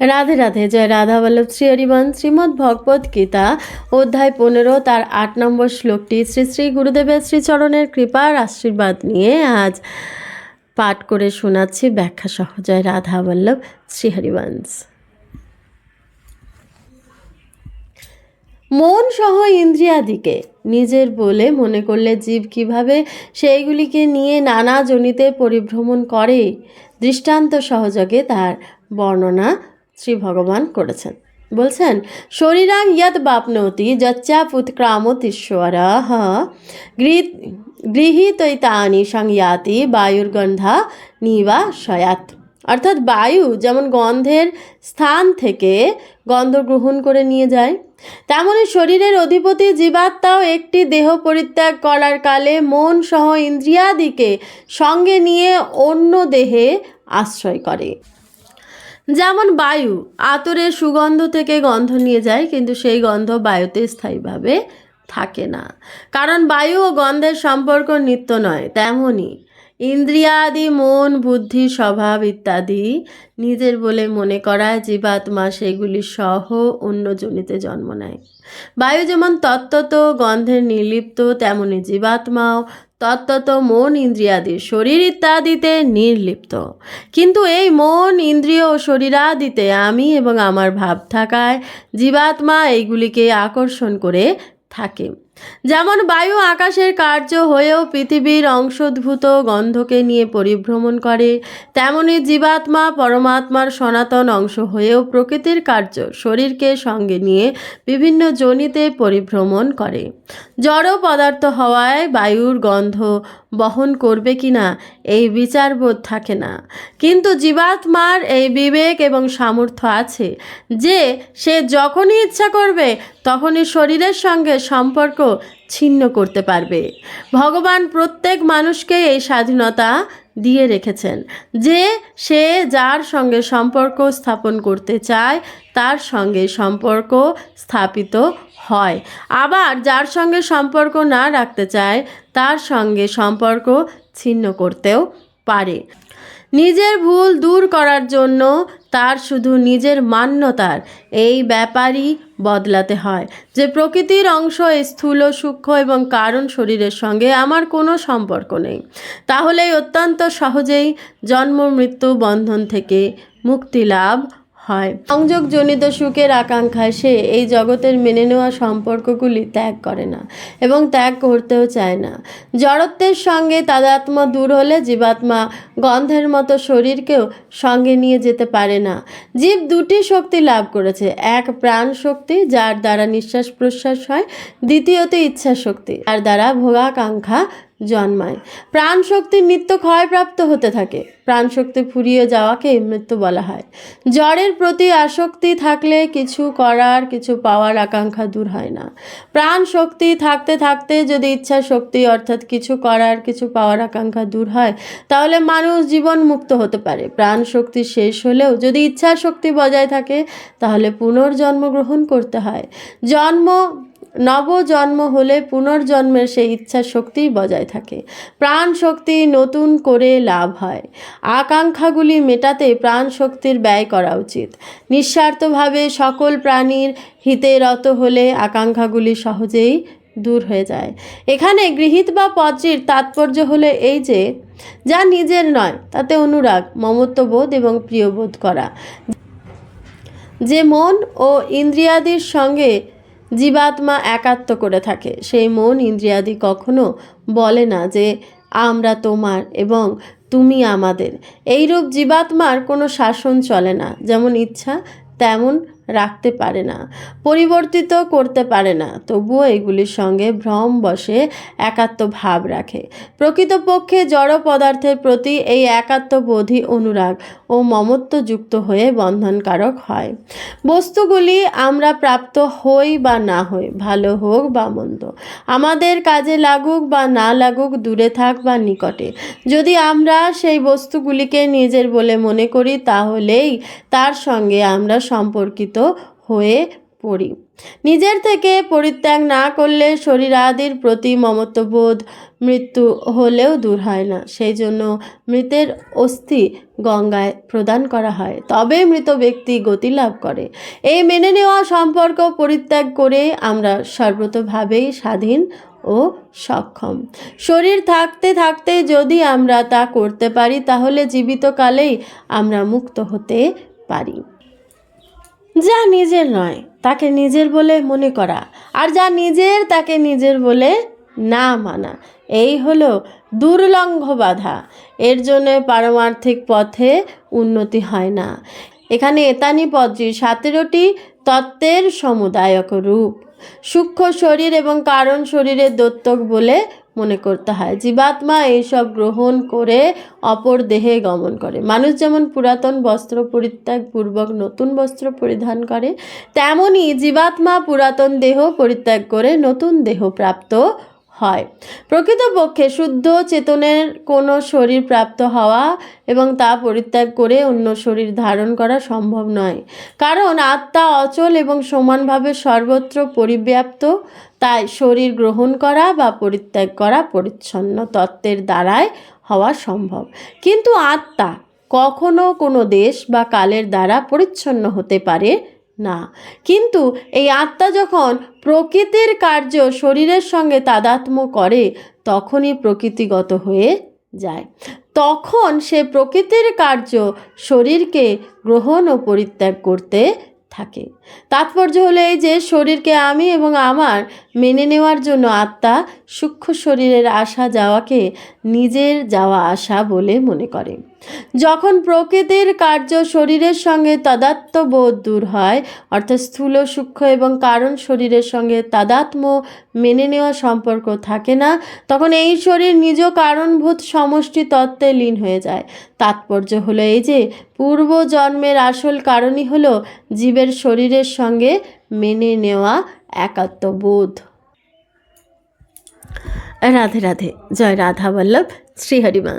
রাধে রাধে, জয় রাধা বল্লভ শ্রী হরিবন। শ্রীমদ্ ভগবদ গীতা, অধ্যায় পনেরো, তার আট নম্বর শ্লোকটি শ্রী শ্রী গুরুদেবের শ্রীচরণের কৃপার আশীর্বাদ নিয়ে আজ পাঠ করে শোনাচ্ছি ব্যাখ্যা সহ। জয় রাধা বল্লভ শ্রী হরিবংশ মন সহ ইন্দ্রিয়াদিকে নিজের বলে মনে করলে জীব কীভাবে সেইগুলিকে নিয়ে নানা জনিতে পরিভ্রমণ করে? দৃষ্টান্ত সহযোগে তার বর্ণনা শ্রী ভগবান করেছেন। বলছেন, শরীরাং ইয়দ বাপনতি যচ্চা যচ্চাপুৎক্রামতীশ্বর গৃহীতৈতানি সংয়াতি বায়ুর্গন্ধা নিবাসয়াত অর্থাৎ বায়ু যেমন গন্ধের স্থান থেকে গন্ধ গ্রহণ করে নিয়ে যায়, তেমনি শরীরের অধিপতি জীবাত্মাও একটি দেহ পরিত্যাগ করার কালে মন সহ ইন্দ্রিয়াদিকে সঙ্গে নিয়ে অন্য দেহে আশ্রয় করে। যেমন বায়ু আতরের সুগন্ধ থেকে গন্ধ নিয়ে যায়, কিন্তু সেই গন্ধ বায়ুতে স্থায়ীভাবে থাকে না। কারণ বায়ু ও গন্ধের সম্পর্ক নিত্য নয় তেমনই ইন্দ্রিয়াদি, মন, বুদ্ধি, স্বভাব ইত্যাদি নিজের বলে মনে করা জীবাত্মা সেগুলি সহ অন্য জনিতে জন্ম নেয়। বায়ু যেমন তত্ত্বত গন্ধের নির্লিপ্ত, তেমনি জীবাত্মাও তত্ত্বত মন ইন্দ্রিয়াদি শরীর ইত্যাদিতে নির্লিপ্ত। কিন্তু এই মন, ইন্দ্রিয় ও শরীরাদিতে আমি এবং আমার ভাব থাকায় জীবাত্মা এইগুলিকে আকর্ষণ করে থাকে। যেমন বায়ু আকাশের কার্য হয়েও পৃথিবীর অংশোদ্ভূত গন্ধকে নিয়ে পরিভ্রমণ করে, তেমনি জীবাত্মা পরমাত্মার সনাতন অংশ হয়েও প্রকৃতির কার্য শরীরকে সঙ্গে নিয়ে বিভিন্ন জনিতে পরিভ্রমণ করে। জড় পদার্থ হওয়ায় বায়ুর গন্ধ বহন করবে কিনা এই বিচারবোধ থাকে না। কিন্তু জীবাত্মার এই বিবেক এবং সামর্থ্য আছে যে, সে যখনই ইচ্ছা করবে, তখনই শরীরের সঙ্গে সম্পর্ক ছিন্ন করতে পারবে। ভগবান প্রত্যেক মানুষকে এই স্বাধীনতা দিয়ে রেখেছেন। যে সে যার সঙ্গে সম্পর্ক স্থাপন করতে চায়, তার সঙ্গে সম্পর্ক স্থাপিত হয়। আবার যার সঙ্গে সম্পর্ক না রাখতে চায়, তার সঙ্গে সম্পর্ক ছিন্ন করতেও পারে। নিজের ভুল দূর করার জন্য তার শুধু নিজের মান্যতার এই ব্যাপারই বদলাতে হয়। যে প্রকৃতির অংশ স্থূল, সূক্ষ্ম এবং কারণ শরীরের সঙ্গে আমার কোনো সম্পর্ক নেই, তাহলেই অত্যন্ত সহজেই জন্ম, মৃত্যু, বন্ধন থেকে মুক্তি লাভ হয়। সংযোগজনিত সুখের আকাঙ্ক্ষায় সে এই জগতের মেনে নেওয়া সম্পর্কগুলি ত্যাগ করে না এবং ত্যাগ করতেও চায় না। জড়ত্বের সঙ্গে তাদাত্ম দূর হলে জীবাত্মা গন্ধের মতো শরীরকেও সঙ্গে নিয়ে যেতে পারে না। জীব দুটি শক্তি লাভ করেছে, এক প্রাণ শক্তি যার দ্বারা নিঃশ্বাস প্রশ্বাস হয়, দ্বিতীয়ত ইচ্ছা শক্তি যার দ্বারা ভোগাকাঙ্ক্ষা জন্মায়। প্রাণ শক্তি নিত্য ক্ষয়প্রাপ্ত হতে থাকে। প্রাণ শক্তি ফুরিয়ে যাওয়াকে মৃত্যু বলা হয়। জ্বরের প্রতি আসক্তি থাকলে কিছু করার, কিছু পাওয়ার আকাঙ্ক্ষা দূর হয় না। প্রাণ শক্তি থাকতে থাকতে যদি ইচ্ছা শক্তি অর্থাৎ কিছু করার, কিছু পাওয়ার আকাঙ্ক্ষা দূর হয়, তাহলে মানুষ জীবন মুক্ত হতে পারে। প্রাণ শক্তি শেষ হলেও যদি ইচ্ছা শক্তি বজায় থাকে, তাহলে পুনর্জন্ম গ্রহণ করতে হয়। জন্ম নবজন্ম হলে পুনর্জন্মের সেই ইচ্ছা শক্তি বজায় থাকে। প্রাণ শক্তি নতুন করে লাভ হয়। আকাঙ্ক্ষাগুলি মেটাতে প্রাণ শক্তির ব্যয় করা উচিত। নিঃস্বার্থভাবে সকল প্রাণীর হিতে রত হলে আকাঙ্ক্ষাগুলি সহজেই দূর হয়ে যায়। এখানে গৃহীত বা পত্রীর তাৎপর্য হলো এই যে, যা নিজের নয়, তাতে অনুরাগ, মমত্ববোধ এবং প্রিয়বোধ করা। যে মন ও ইন্দ্রিয়াদির সঙ্গে জীবাত্মা একাত্ম করে থাকে। সেই মন ইন্দ্রিয়াদি কখনো বলে না যে, আমরা তোমার এবং তুমি আমাদের। এইরূপ জীবাত্মার কোনো শাসন চলে না। যেমন ইচ্ছা, তেমন রাখতে পারে না, পরিবর্তিত করতে পারে না। তবুও এগুলির সঙ্গে ভ্রম বসে একাত্ম ভাব রাখে। প্রকৃতপক্ষে জড় পদার্থের প্রতি এই একাত্মবোধই অনুরাগ ও মমত্ব যুক্ত হয়ে বন্ধনকারক হয়। বস্তুগুলি আমরা প্রাপ্ত হই বা না হই, ভালো হোক বা মন্দ, আমাদের কাজে লাগুক বা না লাগুক, দূরে থাক বা নিকটে। যদি আমরা সেই বস্তুগুলিকে নিজের বলে মনে করি, তাহলেই তার সঙ্গে আমরা সম্পর্কিত হয়ে পড়ি। নিজের থেকে পরিত্যাগ না করলে শরীর আদির প্রতি মমত্ববোধ মৃত্যু হলেও দূর হয় না। সেই জন্য মৃতের অস্থি গঙ্গায় প্রদান করা হয়। তবে মৃত ব্যক্তি গতি লাভ করে। এই মেনে নেওয়া সম্পর্ক পরিত্যাগ করে আমরা সর্বতভাবেই স্বাধীন ও সক্ষম। শরীর থাকতে থাকতে যদি আমরা তা করতে পারি, তাহলে জীবিতকালেই আমরা মুক্ত হতে পারি। যা নিজের নয়, তাকে নিজের বলে মনে করা। আর যা নিজের, তাকে নিজের বলে না মানা। এই হলো দুর্লঙ্ঘ বাধা। এর জন্য পারমার্থিক পথে উন্নতি হয় না। এখানে এতানি পদ্রির সতেরোটি তত্ত্বের সমুদায়ক রূপ। সূক্ষ্ম শরীর এবং কারণ শরীরের দত্তক বলে মনে করতে হয়। জীবাত্মা এইসব গ্রহণ করে অপর দেহে গমন করে। মানুষ যেমন পুরাতন বস্ত্র পরিত্যাগ পূর্বক নতুন বস্ত্র পরিধান করে, তেমনই জীবাত্মা পুরাতন দেহ পরিত্যাগ করে নতুন দেহ প্রাপ্ত হয়। প্রকৃতপক্ষে শুদ্ধ চেতনের কোনো শরীর প্রাপ্ত হওয়া এবং তা পরিত্যাগ করে অন্য শরীর ধারণ করা সম্ভব নয়। কারণ আত্মা অচল এবং সমানভাবে সর্বত্র পরিব্যাপ্ত, তাই শরীর গ্রহণ করা বা পরিত্যাগ করা পরিচ্ছন্ন তত্ত্বের দ্বারাই হওয়া সম্ভব। কিন্তু আত্মা কখনো কোনো দেশ বা কালের দ্বারা পরিচ্ছন্ন হতে পারে না। কিন্তু এই আত্মা যখন প্রকৃতির কার্য শরীরের সঙ্গে তাদাত্ম্য করে, তখনই প্রকৃতিগত হয়ে যায়। তখন সে প্রকৃতির কার্য শরীরকে গ্রহণ ও পরিত্যাগ করতে থাকে। তাৎপর্য হলো এই যে, শরীরকে আমি এবং আমার মেনে নেওয়ার জন্য আত্মা সূক্ষ্ম শরীরের আসা যাওয়াকে নিজের যাওয়া আসা বলে মনে করে। যখন প্রকৃতির কার্য শরীরের সঙ্গে তাদাত্ম্য বোধ দূর হয়, অর্থাৎ স্থূল, সূক্ষ্ম এবং কারণ শরীরের সঙ্গে তাদাত্ম্য মেনে নেওয়া সম্পর্ক থাকে না, তখন এই শরীর নিজ কারণভূত সমষ্টি তত্ত্বে লীন হয়ে যায়। তাৎপর্য হলো এই যে, পূর্ব জন্মের আসল কারণই হলো জীবের শরীরের সঙ্গে মেনে নেওয়া একাত্মবোধ রাধে রাধে, জয় রাধা বল্লভ শ্রীহরিমান